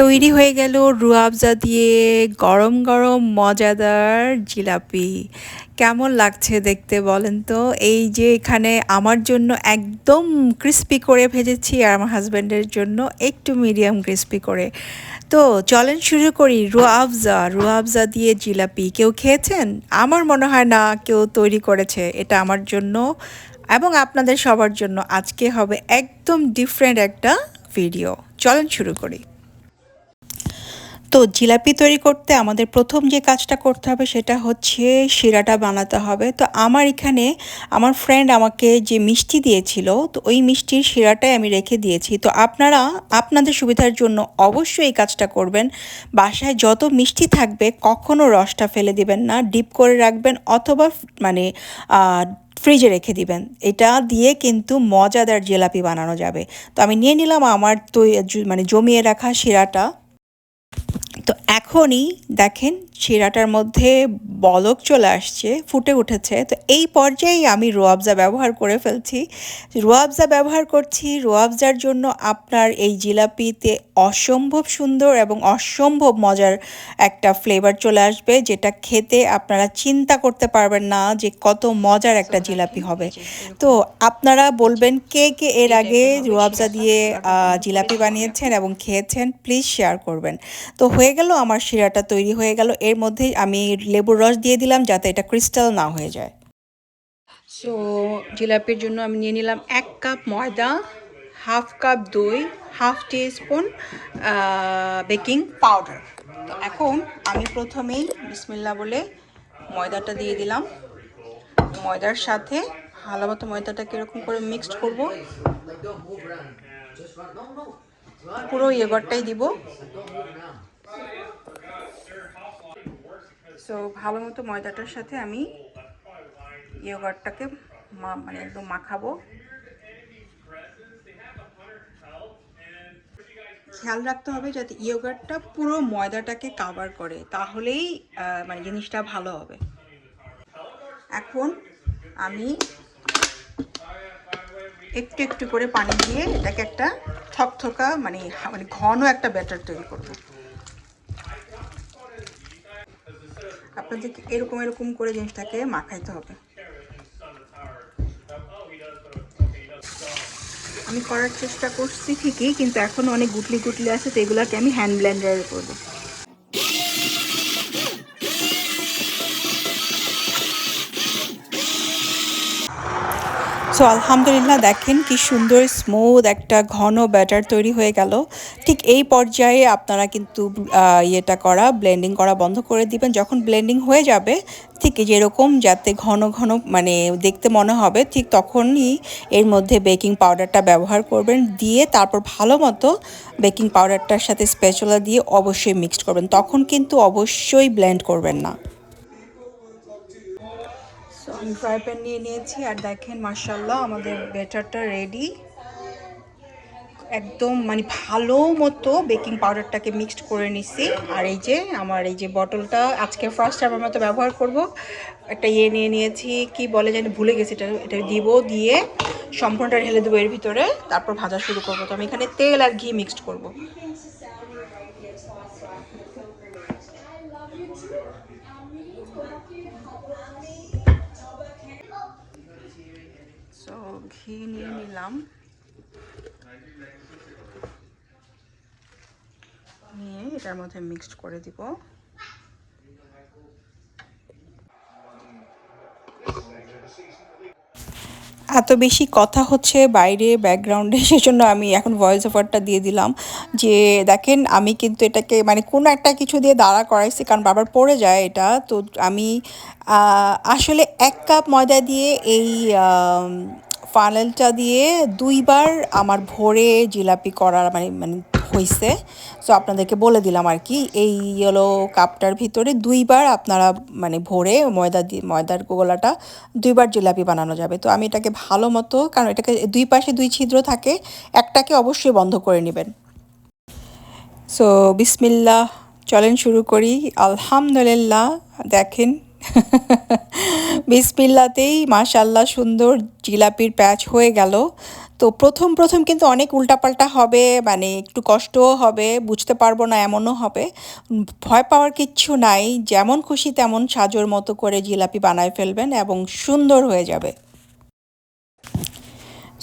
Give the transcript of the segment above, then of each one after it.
তৈরি হয়ে গেল রুয়াবজা দিয়ে গরম গরম মজাদার জিলাপি। কেমন লাগছে দেখতে বলেন তো? এই যে এখানে আমার জন্য একদম ক্রিস্পি করে ভেজেছি আর আমার হাজব্যান্ডের জন্য একটু মিডিয়াম ক্রিস্পি করে। তো চলেন শুরু করি রুয়াবজা রুয়াবজা দিয়ে জিলাপি। কেউ খেয়েছেন? আমার মনে হয় না কেউ তৈরি করেছে, এটা আমার জন্য এবং আপনাদের সবার জন্য। আজকে হবে একদম ডিফারেন্ট একটা ভিডিও চলেন শুরু করি। তো জিলাপি তৈরি করতে আমাদের প্রথম যে কাজটা করতে হবে সেটা হচ্ছে শিরাটা বানাতে হবে। তো আমার এখানে আমার ফ্রেন্ড আমাকে যে মিষ্টি দিয়েছিল, তো ওই মিষ্টির শিরাটাই আমি রেখে দিয়েছি। তো আপনারা, আপনাদের সুবিধার জন্য অবশ্যই এই কাজটা করবেন। বাসায় যত মিষ্টি থাকবে কখনও রসটা ফেলে দিবেন না, ডিপ করে রাখবেন অথবা মানে ফ্রিজে রেখে দিবেন। এটা দিয়ে কিন্তু মজাদার জিলাপি বানানো যাবে। তো আমি নিয়ে নিলাম আমার তো মানে জমিয়ে রাখা শিরাটা। তো এখনই দেখেন শিরাটার মধ্যে বলক চলে আসছে, ফুটে উঠেছে। তো এই পর্যায়ে আমি রোয়াবজা ব্যবহার করে ফেলছি। রোয়াবজা ব্যবহার করছি, রোয়াবজার জন্য আপনার এই জিলাপিতে অসম্ভব সুন্দর এবং অসম্ভব মজার একটা ফ্লেভার চলে আসবে, যেটা খেতে আপনারা চিন্তা করতে পারবেন না যে কত মজার একটা জিলাপি হবে। তো আপনারা বলবেন কে কে এর আগে রোয়াবজা দিয়ে জিলাপি বানিয়েছেন এবং খেয়েছেন প্লিজ শেয়ার করবেন। তো হয়ে গেল, আমার শিরাটা তৈরি হয়ে গেল। এর মধ্যে আমি লেবুর রস দিয়ে দিলাম যাতে এটা ক্রিস্টাল না হয়ে যায়। সো জিলাপির জন্য আমি নিয়ে নিলাম এক কাপ ময়দা, হাফ কাপ দই, half teaspoon baking powder. তো এখন আমি প্রথমেই বিসমিল্লা বলে ময়দাটা দিয়ে দিলাম। ময়দার সাথে ভালো মতো ময়দাটাকে এরকম করে মিক্সড করব, পুরো ইয়েগরটাই দিব। সো ভালো মতো ময়দাটার সাথে আমি ইয়োগার্টটাকে মানে একদম মাখাবো। খেয়াল রাখতে হবে যাতে ইয়োগার্টটা পুরো ময়দাটাকে কাভার করে, তাহলেই মানে জিনিসটা ভালো হবে। এখন আমি একটু একটু করে পানি দিয়ে এটাকে একটা থকথকা মানে মানে ঘন একটা ব্যাটার তৈরি করব। আপনাদেরকে এরকম এরকম করে জিনিসটাকে মাখাইতে হবে। আমি করার চেষ্টা করছি ঠিকই, কিন্তু এখন অনেক গুটলি গুটলি আছে, তো এগুলোকে আমি হ্যান্ড ব্লেন্ডারে করব। সো আলহামদুলিল্লাহ, দেখেন কি সুন্দর স্মুথ একটা ঘন ব্যাটার তৈরি হয়ে গেল। ঠিক এই পর্যায়ে আপনারা কিন্তু ইয়েটা করা ব্লেন্ডিং করা বন্ধ করে দিবেন। যখন ব্লেন্ডিং হয়ে যাবে, ঠিক যেরকম যাতে ঘন ঘন মানে দেখতে মনে হবে, ঠিক তখনই এর মধ্যে বেকিং পাউডারটা ব্যবহার করবেন। দিয়ে তারপর ভালো মতো বেকিং পাউডারটার সাথে স্পেচুলা দিয়ে অবশ্যই মিক্সড করবেন। তখন কিন্তু অবশ্যই ব্লেন্ড করবেন না। আমি ফ্রাই প্যান নিয়ে নিয়েছি আর দেখেন মার্শাল্লাহ আমাদের বেটারটা রেডি একদম মানে ভালো মতো বেকিং পাউডারটাকে মিক্সড করে নিছি। আর এই যে, আমার এই যে বটলটা আজকে ফার্স্ট টাইম মতো ব্যবহার করব। একটা ইয়ে নিয়ে নিয়েছি, কি বলে জানি ভুলে গেছি, এটা এটা দিব দিয়ে সম্পূর্ণটা ঢেলে দেবো এর ভিতরে। তারপর ভাজা শুরু করব। তো আমি এখানে তেল আর ঘি মিক্সড করব। ঘি নিয়ে নিলাম। নিয়ে এটার মধ্যে মিক্সড করে দিব। এত বেশি কথা হচ্ছে বাইরে ব্যাকগ্রাউন্ডে সেজন্য আমি এখন ভয়েস ওভারটা দিয়ে দিলাম যে, দেখেন, আমি কিন্তু এটাকে মানে কোনো একটা কিছু দিয়ে দাঁড়া করাইছি, কারণ বাবার পড়ে যায় এটা। তো আমি আসলে এক কাপ ময়দা দিয়ে এই ফানেলটা দিয়ে দুইবার আমার ভোরে জিলাপি করার মানে মানে হয়েছে সো আপনাদেরকে বলে দিলাম আর কি, এই ইয়েলো কাপটার ভিতরে দুইবার আপনারা মানে ভরে ময়দা দিয়ে ময়দার গোলাটা দুইবার জিলাপি বানানো যাবে। তো আমি এটাকে ভালো মতো, কারণ এটাকে দুই পাশে দুই ছিদ্র থাকে, একটাকে অবশ্যই বন্ধ করে নেবেন। সো বিসমিল্লা চলেন শুরু করি। আলহামদুলিল্লাহ, দেখেন বিসমিল্লাতেই মাশাল্লাহ সুন্দর জিলাপির প্যাচ হয়ে গেল। তো প্রথম প্রথম কিন্তু অনেক উল্টাপাল্টা হবে মানে একটু কষ্টও হবে, বুঝতে পারব না এমনও হবে। ভয় পাওয়ার কিচ্ছু নাই, যেমন খুশি তেমন সাজোর মতো করে জিলাপি বানায় ফেলবেন এবং সুন্দর হয়ে যাবে।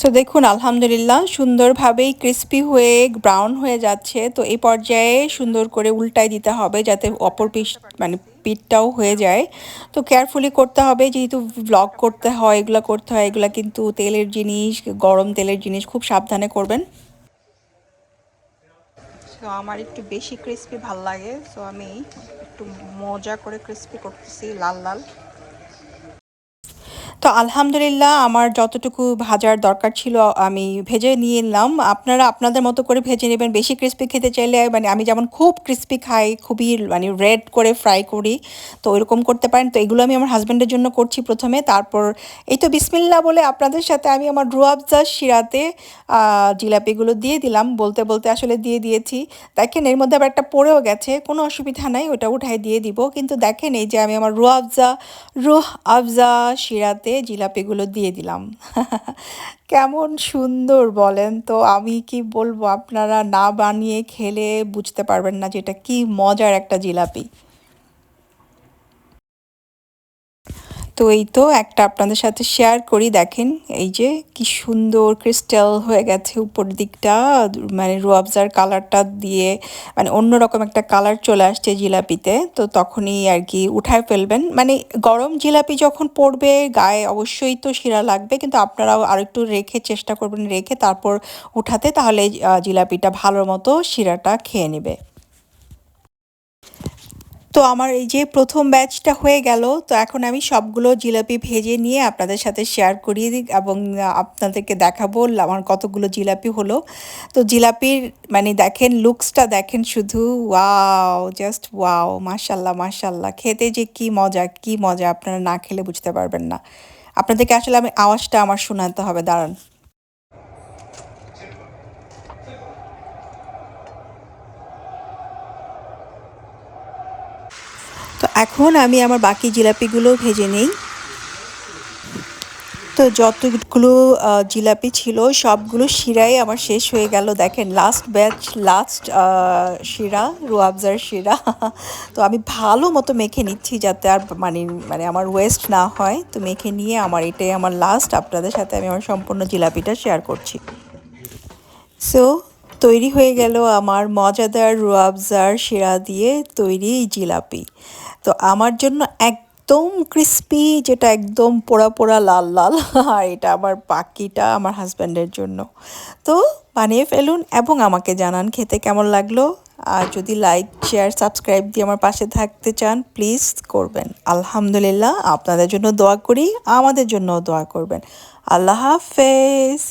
সো দেখুন, আলহামদুলিল্লাহ সুন্দরভাবেই ক্রিস্পি হয়ে ব্রাউন হয়ে যাচ্ছে। তো এই পর্যায়ে সুন্দর করে উল্টাই দিতে হবে যাতে অপর পিস মানে পিঠটাও হয়ে যায়। তো কেয়ারফুলি করতে হবে, যেহেতু ব্লগ করতে হয়, এগুলো করতে হয়, এগুলো কিন্তু তেলের জিনিস, গরম তেলের জিনিস খুব সাবধানে করবেন। তো আমার একটু বেশি ক্রিস্পি ভালো লাগে সো আমি একটু মজা করে ক্রিস্পি করতেছি, লাল লাল। তো আলহামদুলিল্লাহ আমার যতটুকু ভাজার দরকার ছিল আমি ভেজে নিয়ে নিলাম আপনারা আপনাদের মতো করে ভেজে নেবেন। বেশি ক্রিস্পি খেতে চাইলে মানে আমি যেমন খুব ক্রিস্পি খাই, খুবই মানে রেড করে ফ্রাই করি, তো ওইরকম করতে পারেন। তো এগুলো আমি আমার হাজব্যান্ডের জন্য করছি প্রথমে। তারপর এই তো বিসমিল্লা বলে আপনাদের সাথে আমি আমার রুয়াবজা শিরাতে জিলাপিগুলো দিয়ে দিলাম। বলতে বলতে আসলে দিয়ে দিয়েছি। দেখেন, এর মধ্যে আবার একটা পড়েও গেছে। কোনো অসুবিধা নাই, ওটা উঠাই দিয়ে দিব। কিন্তু দেখেন, এই যে আমি আমার আফজা রুহ আফজা শিরাতে জিলাপিগুলো দিয়ে দিলাম। কেমন সুন্দর বলেন তো, আমি কি বলব, আপনারা না বানিয়ে খেলে বুঝতে পারবেন না যেটা কি মজার একটা জিলাপি। তো এই তো একটা আপনাদের সাথে শেয়ার করি, দেখেন, এই যে কি সুন্দর ক্রিস্টাল হয়ে গেছে উপর দিকটা মানে রুয়াবজার কালারটা দিয়ে মানে অন্যরকম একটা কালার চলে আসছে জিলাপিতে, তো তখনই আর কি উঠায় ফেলবেন। মানে গরম জিলাপি যখন পড়বে, গায়ে অবশ্যই তো শিরা লাগবে, কিন্তু আপনারাও আরেকটু রেখে চেষ্টা করবেন, রেখে তারপর উঠাতে, তাহলে জিলাপিটা ভালো মতো শিরাটা খেয়ে নেবে। তো আমার এই যে প্রথম ব্যাচটা হয়ে গেল, তো এখন আমি সবগুলো জিলাপি ভেজে নিয়ে আপনাদের সাথে শেয়ার করি এবং আপনাদেরকে দেখাবো আমার কতগুলো জিলাপি হলো। তো জিলাপির মানে দেখেন লুকসটা দেখেন শুধু ওয়াও জাস্ট ওয়াও মাশাল্লাহ মাশাল্লাহ। খেতে যে কি মজা কি মজা, আপনারা না খেলে বুঝতে পারবেন না। আপনাদেরকে আসলে আমি আওয়াজটা আমার শোনাতে হবে, দাঁড়ান। এখন আমি আমার বাকি জিলাপিগুলো ভেজে নেই। তো যতগুলো জিলাপি ছিল, সবগুলো শিরাই আমার শেষ হয়ে গেল। দেখেন লাস্ট ব্যাচ লাস্ট শিরা, রুয়াবজার শিরা। তো আমি ভালো মতো মেখে নিচ্ছি যাতে আর মানে মানে আমার ওয়েস্ট না হয়। তো মেখে নিয়ে আমার এটাই আমার লাস্ট আপনাদের সাথে আমি আমার সম্পূর্ণ জিলাপিটা শেয়ার করছি। সো তৈরি হয়ে গেল আমার মজাদার রুয়াবজার শিরা দিয়ে তৈরি জিলাপি। তো আমার জন্য একদম ক্রিস্পি যেটা একদম পোড়া পোড়া লাল লাল, আর এটা আমার বাকিটা আমার হাজব্যান্ডের জন্য। তো বানিয়ে ফেলুন এবং আমাকে জানান খেতে কেমন লাগল। আর যদি লাইক শেয়ার সাবস্ক্রাইব দিয়ে আমার পাশে থাকতে চান প্লিজ করবেন। আলহামদুলিল্লাহ, আপনাদের জন্য দোয়া করি, আমাদের জন্য দোয়া করবেন। আল্লাহ হাফেজ।